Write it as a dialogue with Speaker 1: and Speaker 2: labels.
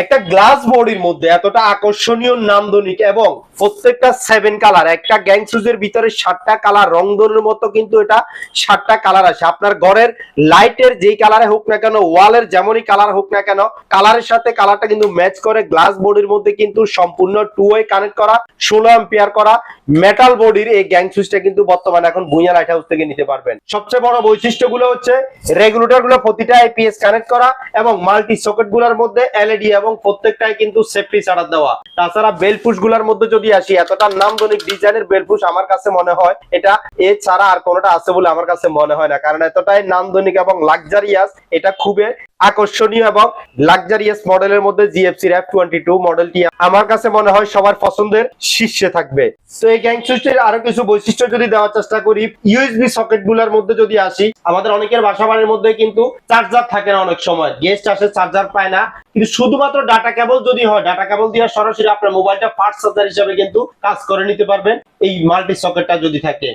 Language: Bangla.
Speaker 1: একটা গ্লাস বডির মধ্যে এতটা আকর্ষণীয় নান্দনিক এবং প্রত্যেকটা সেভেন কালার একটা গ্যাং সুজের ভিতরে সাতটা কালার রংধনুর মতো কিন্তু এটা সাতটা কালার আছে। আপনার ঘরের লাইটের যেই কালারে হোক না কেন ওয়ালের যেমনই কালার হোক না কেন কালারের সাথে কালারটা কিন্তু ম্যাচ করে গ্লাস বডির মধ্যে কিন্তু সম্পূর্ণ টু ওয়ে কানেক্ট করা, ষোলো এম্পিয়ার করা মেটাল বডির এই গ্যাং সুইচটা কিন্তু বর্তমানে এখন ভুঁইয়া লাইট হাউস থেকে নিতে পারবেন। সবচেয়ে বড় বৈশিষ্ট্যগুলো হচ্ছে রেগুলেটরগুলো প্রতিটা আইপিএস কানেক্ট করা এবং মাল্টি সকেটগুলোর মধ্যে এলইডি এবং প্রত্যেকটাই কিন্তু সেফটি ছাড়া দেওয়া। তাছাড়া বেলপুশগুলার মধ্যে যদি আসি, এতটা নামধনিক ডিজাইনের বেলপুশ আমার কাছে মনে হয়, এটা এ ছাড়া আর কোনোটা আছে বলে আমার কাছে মনে হয় না। কারণ এতটাই নামধনিক এবং লাক্সারিয়াস এটা খুবই আকর্ষণীয় এবং লাক্সারিয়াস মডেলের মধ্যে জিএফসি র্যাপ টোয়েন্টি টু মডেলটি আমার কাছে মনে হয় সবার পছন্দের শীর্ষে থাকবে। তো এই গ্যাং সুইচের আরও কিছু বৈশিষ্ট্য যদি দেওয়ার চেষ্টা করি ইউএসবি সকেটগুলার মধ্যে যদি আসি, আমাদের অনেকের বাসা বাড়ির মধ্যে কিন্তু চার্জার থাকে না অনেক সময়। গেস্ট আসে চার্জার পায় না। কিন্তু শুধুমাত্র ডাটা কেবল যদি হয় ডাটা কেবল দিয়ে সরাসরি আপনার মোবাইলটা ফাস্ট চার্জার হিসেবে কিন্তু কাজ করে নিতে পারবেন। এই মাল্টি সকেটটা যদি থাকে।